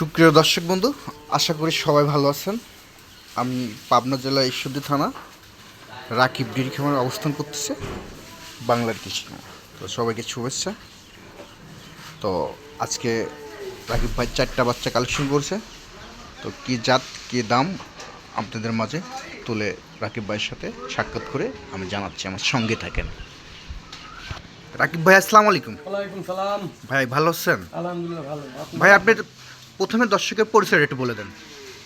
সুপ্রিয় দর্শক বন্ধু আশা করি সবাই ভালো আছেন। আমি পাবনা জেলা ঈশ্বরদী থানা রাকিব ডিরি খামার অবস্থান করতেছে বাংলার কৃষি তো সবাইকে শুভেচ্ছা। তো আজকে রাকিব ভাই চারটা বাচ্চা কালেকশন করছে। তো কি জাত কি দাম আপনাদের মাঝে তুলে রাকিব ভাইয়ের সাথে সাক্ষাৎ করে আমি জানাচ্ছি আমার সঙ্গে থাকেন। রাকিব ভাই আসসালামু আলাইকুম। ওয়ালাইকুম সালাম। ভাই ভালো আছেন? আলহামদুলিল্লাহ ভালো। ভাই আপনি প্রথমে দর্শকের পরিচয় একটু বলে দেন।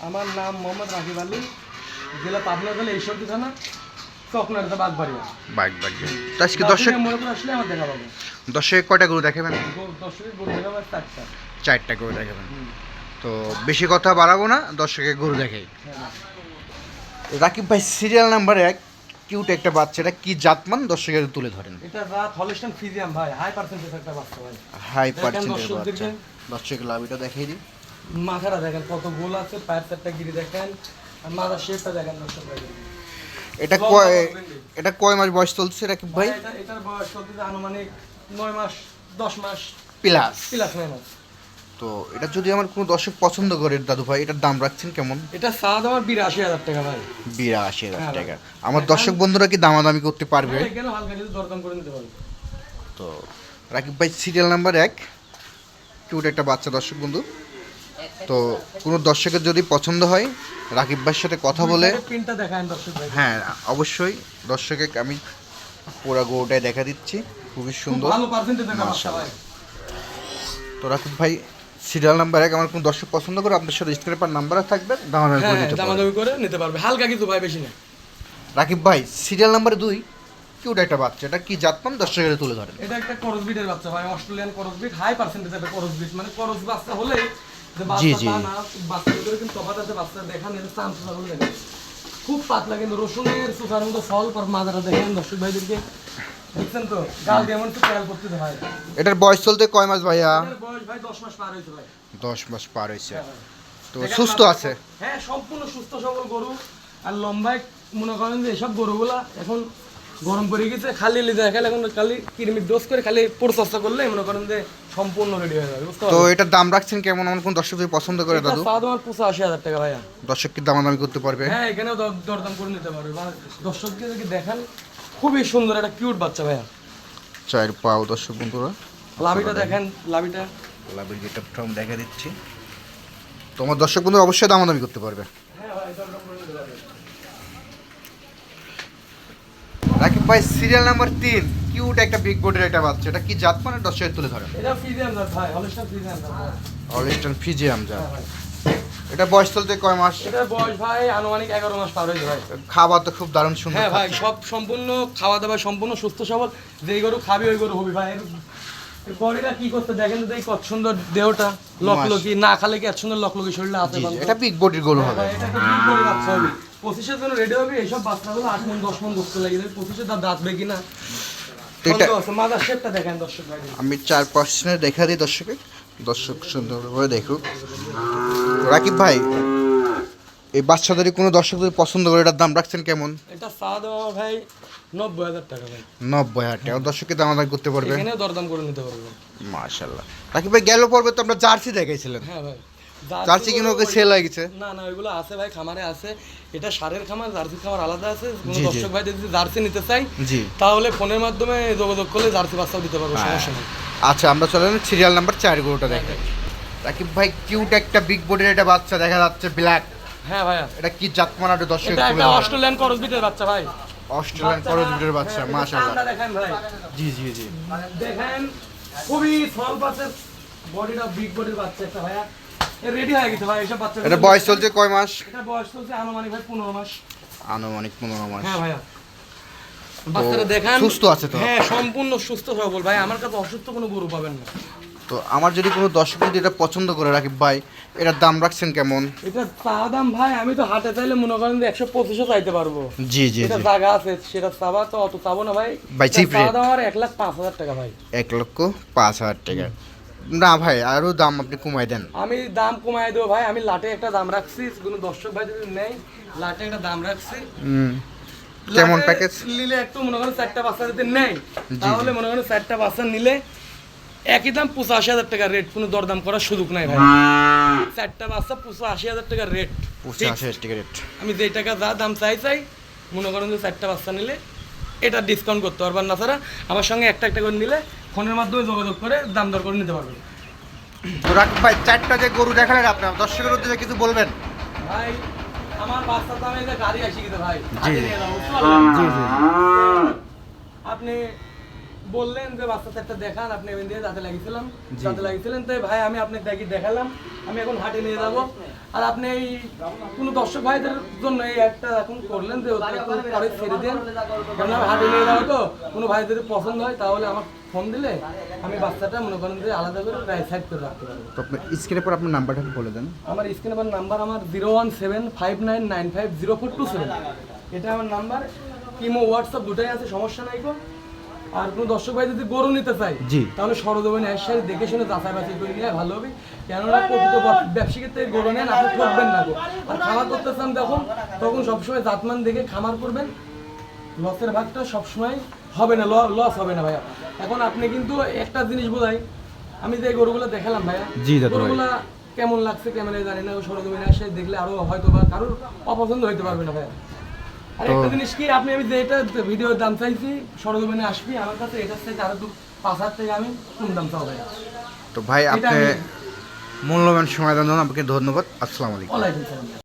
আমার নাম মোহাম্মদ রাকিব আলী জেলা পাবনা জেলা ঈশ্বরদী থানা চকনারদা বাগবাড়িয়া। বাইক তো আজকে দর্শক মনে করে আসলে আমার দেখা পাবো। দর্শকে কয়টা গরু দেখাবেন? দর্শকের গরু দেখা চারটা। চারটা গরু দেখাবেন। তো বেশি কথা বাড়াবো না দর্শকে গরু দেখাই। রাকিব ভাই সিরিয়াল নাম্বার এক কিউট একটা বাচ্চা এটা কি জাতমান? দর্শকের তুলে ধরেন। এটা হলিস্টান ফিজিয়াম ভাই হাই পার্সেন্টেজ একটা বাচ্চা ভাই। হাই। বাচ্চা। দর্শক লাভিটা দেখাই দিই। মাথাটা দেখেন কত গোল আছে পায়ের চারটা গিরি দেখেন আর মাথার শেপটা দেখেন দর্শক এটা কয় এটা কয় মাস বয়স চলছে রাকিব ভাই? এটা এটার বয়স চলতেছে আনুমানিক নয় মাস দশ মাস। প্লাস প্লাস নয় মাস তো এটা যদি আমার কোনো দর্শক পছন্দ করে দাদু ভাই এটার দাম রাখছেন কেমন? এটা সাদ আমার বিরাশি হাজার টাকা ভাই। বিরাশি হাজার হ্যাঁ, টাকা। আমার দর্শক বন্ধুরা কি দামাদামি করতে পারবে? হ্যাঁ, দরদাম করে নিতে পারবে তো রাকিব ভাই সিরিয়াল নাম্বার এক। কিউট একটা বাচ্চা দর্শক বন্ধু। তো কোনো দর্শকের যদি পছন্দ হয় রাকিব ভাইয়ের সাথে কথা বলে হ্যাঁ অবশ্যই। দর্শকে আমি পুরো গরুটাই দেখা দিচ্ছি। খুবই সুন্দর। তো রাকিব ভাই সিরিয়াল নাম্বার এক আমার কোনো দর্শক পছন্দ করে আপনার সাথে স্ক্রিনের পর নাম্বার থাকবে? দামাদামি করে হ্যাঁ নিতে করে নিতে পারবে। হালকা কিন্তু ভাই বেশি না। রাকিব ভাই সিরিয়াল নাম্বার দুই কিউট একটা বাচ্চা। এটা কি জাতমান দর্শকের তুলে ধরেন। এটা একটা করস বিটের বাচ্চা ভাই অস্ট্রেলিয়ান করস বিট হাই পার্সেন্টেজ একটা করস বিট মানে করস বাচ্চা হলে জি। তা দেখেন খুব পাতলা কিন্তু রসুনের সুসার মতো ফল পর দেখেন দর্শক ভাইদেরকে। দেখছেন তো? গাল একটু খেয়াল করতে হয় এটার বয়স চলতে কয় মাস ভাইয়া? বয়স ভাই দশ মাস পার ভাই। দশ মাস পার হয়েছে। তো সুস্থ আছে? হ্যাঁ সম্পূর্ণ সুস্থ সবল গরু। আর লম্বায় মনে করেন যে এসব গরুগুলা এখন গরম পড়ে গেছে খালি লিদা খালি এখন খালি কিরমির ডোজ করে খালি পরিচর্যা করলে মনে করেন যে সম্পূর্ণ রেডি হয়ে যাবে বুঝতে তো এটার দাম রাখছেন কেমন? আমার কোন দর্শক যদি পছন্দ করে দাদু? চা তোমার পঁচাশি হাজার টাকা ভাইয়া। দর্শক কি দামাদামি করতে পারবে? হ্যাঁ এখানেও দর- দরদাম করে নিতে পারবে। দর্শককে যদি দেখেন খুবই সুন্দর একটা কিউট বাচ্চা ভাইয়া। চার পাও দর্শক বন্ধুরা। লাভিটা দেখেন লাভিটা। লাভের গেট ফ্রম দেখা দিচ্ছি। তোমার দর্শক বন্ধু অবশ্যই দামাদামি করতে পারবে। হ্যাঁ ভাই দরদাম করে নিতে পারবে। রাকিব ভাই সিরিয়াল নাম্বার তিন। কিউট একটা বিগ বোর্ডের একটা বাচ্চা। এটা কি জাত মানে? দর্শকের তুলে ধরেন। এটা ফিজিয়াম জাত ভাই ফিজিয়াম জাত ফিজিয়াম জাত। হ্যাঁ এটা বয়স চলতে কয় মাস? এটার বয়স ভাই আনুমানিক এগারো মাস পার হয়েছে ভাই। খাবার তো খুব দারুণ সুন্দর হ্যাঁ ভাই সব সম্পূর্ণ খাওয়া দাওয়া সম্পূর্ণ সুস্থ সবল। যেই গরু খাবি ওই গরু হবি ভাই। বডিটা কি করতে দেখেন তো কত সুন্দর দেহটা। লকলকি। না খালে কি এত সুন্দর লকলকি শরীরটা আছে এটা বিগ বডির গরু হ্যাঁ হবে এটা big body বাচ্চা হবে। পঁচিশের জন্য রেডি হবে এইসব বাচ্চাগুলো আট মন দশ মন করতে লাগে। পঁচিশে তার দাঁতবে কিনা। মাদার শেপটা দেখেন দর্শক আমি চার পার্সেন্টে দেখা দিই দর্শকে দর্শক সুন্দরভাবে দেখুক। রাকিব ভাই এই বাচ্চাদেরই কোনো দর্শক যদি পছন্দ করে এটার দাম রাখছেন কেমন? এটা চা দেওয়া ভাই নব্বই হাজার টাকা ভাই। নব্বই হাজার টাকা। দর্শককে দামাদামি করতে পারবে? এখানে দরদাম করে নিতে পারবে মাশাল্লাহ রাকিব ভাই গেল পর্বে তো আমরা জার্সি দেখাইছিলেন। হ্যাঁ ভাই। জার্সি কিনে ওকে সেল হয়ে গেছে? না না ওইগুলো আছে ভাই খামারে আছে। এটা সারের খামার জার্সির খামার আলাদা আছে। কোনো। দর্শক ভাই যদি জার্সি নিতে চাই তাহলে ফোনের মাধ্যমে যোগাযোগ করলে জার্সি বাচ্চাও দিতে পারব হ্যাঁ। সমস্যা নেই। আচ্ছা আমরা চলেন সিরিয়াল নাম্বার চার গরুটা দেখে। রাকিব ভাই কিউট একটা বিগ বডির একটা বাচ্চা দেখা যাচ্ছে ব্ল্যাক হ্যাঁ ভাইয়া এটা কি জাতমানা দর্শক এটা একটা অস্ট্রেলিয়ান করস বিটের বাচ্চা ভাই। অস্ট্রেলিয়ান করজ বিটের বাচ্চা হ্যাঁ, মাশাআল্লাহ। দেখেন ভাই। জি জি জি। দেখেন খুবই স্মল বাচ্চার বডিটা বিগ বডির বাচ্চা একটা ভাইয়া। রেডি হয়ে গেছে ভাই এসব বাচ্চা এটা বয়স চলছে কয় মাস? এটা বয়স চলছে আনুমানিক ভাই পনেরো মাস। আনুমানিক পনেরো মাস। হ্যাঁ ভাইয়া। বাচ্চারা দেখান। সুস্থ আছে তো? হ্যাঁ সম্পূর্ণ সুস্থ সবল। ভাই আমার কাছে অসুস্থ কোনো গরু পাবেন না। তো আমার যদি কোনো দর্শক যদি এটা পছন্দ করে রাকিব ভাই এটার দাম রাখছেন কেমন? এটা চা দাম ভাই আমি তো হাটে চাইলে মনে করেন যে একশো পঁচিশও চাইতে পারব। জি জি এটা জায়গা আছে সেটা চাবা তো অত চাবো না ভাই। ভাই, চা দাম আমার এক লাখ পাঁচ হাজার টাকা ভাই। এক লক্ষ পাঁচ হাজার টাকা। না ভাই আরও দাম আপনি কমাই দেন। আমি দাম কমাই দেবো ভাই আমি লাটে একটা দাম রাখছি কোনো দর্শক ভাই যদি নেই লাটে একটা দাম রাখছি। কেমন প্যাকেজ নিলে একটু মনে করেন চারটা বাচ্চা যদি নেই তাহলে মনে করেন চারটা বাচ্চা নিলে একই দাম পঁচাশি হাজার টাকা রেট কোনো দরদাম করার সুযোগ নাই ভাই। চারটা বাচ্চা পঁচাশি হাজার টাকা রেট পঁচিশ হাজার টাকা রেট আমি যে টাকা যা দাম চাই চাই মনে করেন যে চারটা বাচ্চা নিলে এটা ডিসকাউন্ট করতে পারবেন না ছাড়া আমার সঙ্গে একটা একটা করে নিলে ফোনের মাধ্যমে যোগাযোগ করে দাম দর করে নিতে পারবেন। তো রাকিব ভাই চারটা যে গরু দেখালেন আপনার দর্শকের উদ্দেশ্যে কিছু বলবেন? ভাই আমার বাচ্চা তো আমি গাড়ি আসি কিন্তু ভাই। জি আপনি বললেন যে বাচ্চা চারটা দেখান আপনি এমনি দিয়ে দাঁতে লাগিয়েছিলাম। দাঁতে লাগিয়েছিলেন। তাই ভাই আমি আপনাকে দেখি দেখালাম আমি এখন হাটে নিয়ে যাব। আর আপনি এই কোনো দর্শক ভাইদের জন্য এই একটা এখন করলেন যে একটু পরে ছেড়ে দেন। কারণ আমি হাটে নিয়ে যাব তো কোনো ভাই যদি পছন্দ হয় তাহলে আমার ফোন দিলে আমি বাচ্চাটা মনে করেন যে আলাদা করে রাইট সাইড করে রাখতে পারব। তো স্ক্রিনের পর আপনার নাম্বারটা একটু বলে দেন। আমার স্ক্রিনে আমার নাম্বার আমার zero one seven five nine nine five zero four two seven. এটা আমার নাম্বার। কিমো হোয়াটসঅ্যাপ দুটাই আছে সমস্যা নাই গো। আর কোনো দর্শক ভাই যদি গরু নিতে চাই জি। তাহলে সরজমিনে এসে দেখে শুনে যাচাই বাছাই করে নিয়ে ভালো হবে। কেননা প্রকৃত ব্যব- ব্যবসায়ীর থেকে গরু নেন আপনি ঠকবেন না গো। আর খামার করতে চান তখন তখন সবসময় জাতমান দেখে খামার করবেন। লসের ভাগটা সবসময় হবে না লস হবে না ভাইয়া। এখন আপনি কিন্তু একটা জিনিস বোঝাই আমি যে গরুগুলো দেখালাম ভাইয়া জি। গরুগুলা কেমন লাগছে কেমন জানি না সরজমিনে এসে দেখলে আরও হয়তো বা কারোর অপছন্দ হইতে পারবে না ভাইয়া। আর একটা জিনিস কি আপনি আমি যেটা ভিডিওর দাম চাইছি সরজমিনে আসবি আমার কাছে এটার থেকে আরও দু পাঁচ হাজার থেকে আমি কম দাম চাও ভাইয়া। তো ভাই আপনি মূল্যবান সময় দেওয়ার জন্য আপনাকে ধন্যবাদ। আসসালামু আলাইকুম। ওয়ালাইকুম সালাম